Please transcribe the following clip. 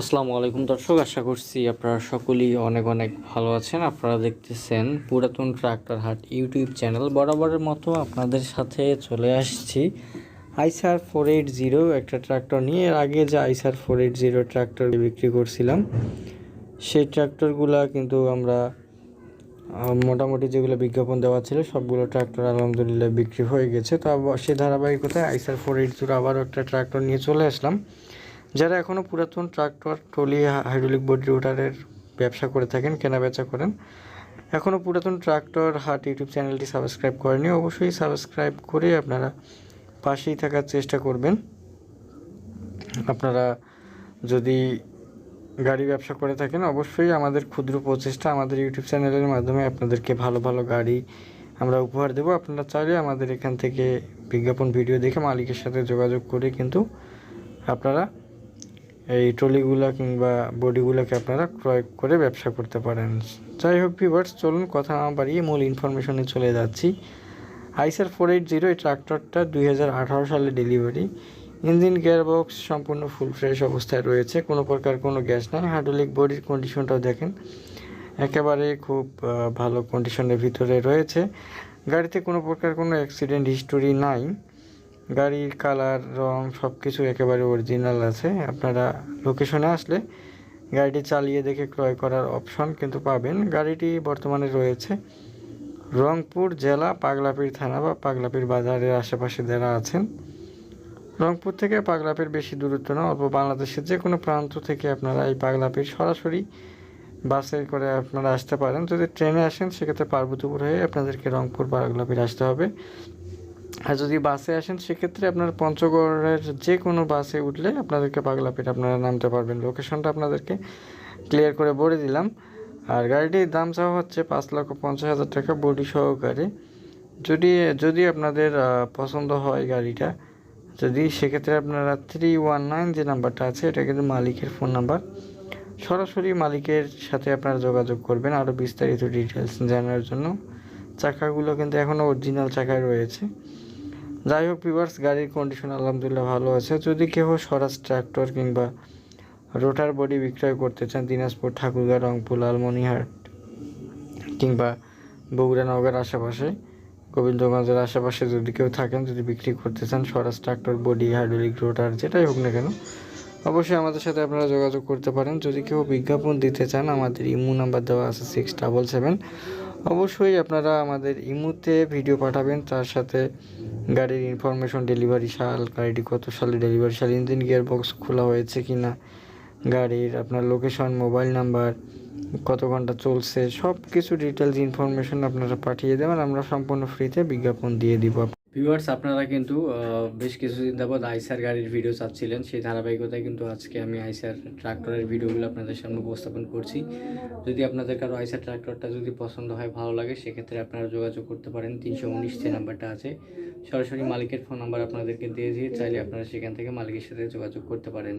আসসালামু আলাইকুম দর্শক, আশা করছি আপনারা সকলেই অনেক অনেক ভালো আছেন। আপনারা দেখতেছেন পুরাতন ট্রাক্টর হাট ইউটিউব চ্যানেল। বরাবরের মতো আপনাদের সাথে চলে আসছি। আইসার ফোর এইট জিরো একটা ট্রাক্টর নিয়ে। এর আগে যে আইসার ফোর এইট জিরো ট্রাক্টর বিক্রি করছিলাম, সেই ট্রাক্টরগুলা কিন্তু আমরা মোটামুটি যেগুলো বিজ্ঞাপন দেওয়া ছিল, সবগুলো ট্রাক্টর আলহামদুলিল্লাহ বিক্রি হয়ে গেছে। তো সেই ধারাবাহিকতায় আইসার ফোর এইট জিরো আবারও একটা ট্রাক্টর নিয়ে চলে আসলাম। যারা এখনও পুরাতন ট্রাক্টর, ট্রলি হাইড্রোলিক বডি রোটারের ব্যবসা করে থাকেন, কেনা বেচা করেন এখনও পুরাতন ট্রাক্টর, হাট, ইউটিউব চ্যানেলটি সাবস্ক্রাইব করেনি অবশ্যই সাবস্ক্রাইব করে আপনারা পাশেই থাকার চেষ্টা করবেন। আপনারা যদি গাড়ি ব্যবসা করে থাকেন, অবশ্যই আমাদের ক্ষুদ্র প্রচেষ্টা আমাদের ইউটিউব চ্যানেলের মাধ্যমে আপনাদেরকে ভালো ভালো গাড়ি আমরা উপহার দেবো। আপনারা চাইলে আমাদের এখান থেকে বিজ্ঞাপন ভিডিও দেখে মালিকের সাথে যোগাযোগ করে কিন্তু আপনারা এই ট্রলিগুলো কিংবা বডিগুলোকে আপনারা ক্রয় করে ব্যবসা করতে পারেন। যাই হোক ভিভার্স চলুন কথা না বাড়িয়ে মূল ইনফরমেশনে চলে যাচ্ছি। আইসার ফোর এইট জিরো এই ট্রাক্টরটা দুই হাজার আঠারো সালে ডেলিভারি ইঞ্জিন গিয়ারবক্স সম্পূর্ণ ফুল ফ্রেশ অবস্থায় রয়েছে। কোনো প্রকার কোনো গ্যাস নাই। হাইড্রোলিক বডির কন্ডিশনটাও দেখেন। একেবারে খুব ভালো কন্ডিশনের ভিতরে রয়েছে। গাড়িতে কোনো প্রকার কোনো অ্যাক্সিডেন্ট হিস্টোরি নাই। গাড়ির কালার, রং সব কিছু একেবারে অরিজিনাল আছে। আপনারা লোকেশনে আসলে গাড়িটি চালিয়ে দেখে ক্রয় করার অপশন কিন্তু পাবেন। গাড়িটি বর্তমানে রয়েছে রংপুর জেলা পাগলাপির থানা বা পাগলাপির বাজারের আশেপাশে যারা আছেন। রংপুর থেকে পাগলাপির বেশি দূরত্ব না, অল্প বাংলাদেশের যে কোনো প্রান্ত থেকে আপনারা এই পাগলাপির সরাসরি বাসে করে আপনারা আসতে পারেন। যদি ট্রেনে আসেন, সেক্ষেত্রে পার্বতীপুর হয়ে আপনাদেরকে রংপুর পাগলাপির আসতে হবে। আর যদি বাসে আসেন, সেক্ষেত্রে আপনার পঞ্চগড়ের যে কোনো বাসে উঠলে আপনাদেরকে পাগলাপিট আপনারা নামতে পারবেন। লোকেশনটা আপনাদেরকে ক্লিয়ার করে বলে দিলাম। আর গাড়িটির দাম চাওয়া হচ্ছে পাঁচ লক্ষ পঞ্চাশ হাজার টাকা বডি সহকারে। যদি যদি আপনাদের পছন্দ হয় গাড়িটা, যদি সেক্ষেত্রে আপনারা থ্রি ওয়ান নাইন যে নাম্বারটা আছে, এটা কিন্তু মালিকের ফোন নাম্বার সরাসরি মালিকের সাথে আপনারা যোগাযোগ করবেন আরও বিস্তারিত ডিটেলস জানার জন্য। চাকাগুলো কিন্তু এখনও অরিজিনাল চাকায় রয়েছে। যাই হোক পিভার্স গাড়ির কন্ডিশন আলহামদুলিল্লাহ ভালো আছে। যদি কেউ স্বরাজ ট্রাক্টর কিংবা রোটার বডি বিক্রয় করতে চান, দিনাজপুর, ঠাকুরগাঁ, রংপুর লালমনিহাট কিংবা বগুড়া নগর আশেপাশে, গোবিন্দগঞ্জের আশেপাশে যদি কেউ থাকেন, যদি বিক্রি করতে চান, Swaraj tractor body hydraulic rotor যেটাই হোক না কেন, অবশ্যই আমাদের সাথে আপনারা যোগাযোগ করতে পারেন। যদি কেউ বিজ্ঞাপন দিতে চান, আমাদের ইমো নাম্বার দেওয়া আছে সিক্স ডাবল সেভেন অবশ্যই আপনারা আমাদের ইমুতে ভিডিও পাঠাবেন, তার সাথে গাড়ির ইনফরমেশন ডেলিভারি সাল, গাড়িটি কত সালে ডেলিভারি সাল ইঞ্জিন গিয়ার বক্স খোলা হয়েছে কি না গাড়ির আপনার লোকেশন মোবাইল নাম্বার কত ঘণ্টা চলছে সব কিছু ডিটেলস ইনফরমেশন আপনারা পাঠিয়ে দেবেন, আমরা সম্পূর্ণ ফ্রিতে বিজ্ঞাপন দিয়ে দিব ভিউয়ার্স আপনারা কিন্তু বেশ কিছুদিন যাবৎ আইসার গাড়ির ভিডিও চাচ্ছিলেন। সেই ধারাবাহিকতায় কিন্তু আজকে আমি আইসার ট্রাক্টরের ভিডিওগুলো আপনাদের সামনে উপস্থাপন করছি। যদি আপনাদের কারও আইসার ট্রাক্টরটা যদি পছন্দ হয়, ভালো লাগে, সেক্ষেত্রে আপনারা যোগাযোগ করতে পারেন। তিনশো উনিশ যে নাম্বারটা আছে। সরাসরি মালিকের ফোন নাম্বার আপনাদেরকে দিয়ে দিয়ে চাইলে আপনারা সেখান থেকে মালিকের সাথে যোগাযোগ করতে পারেন।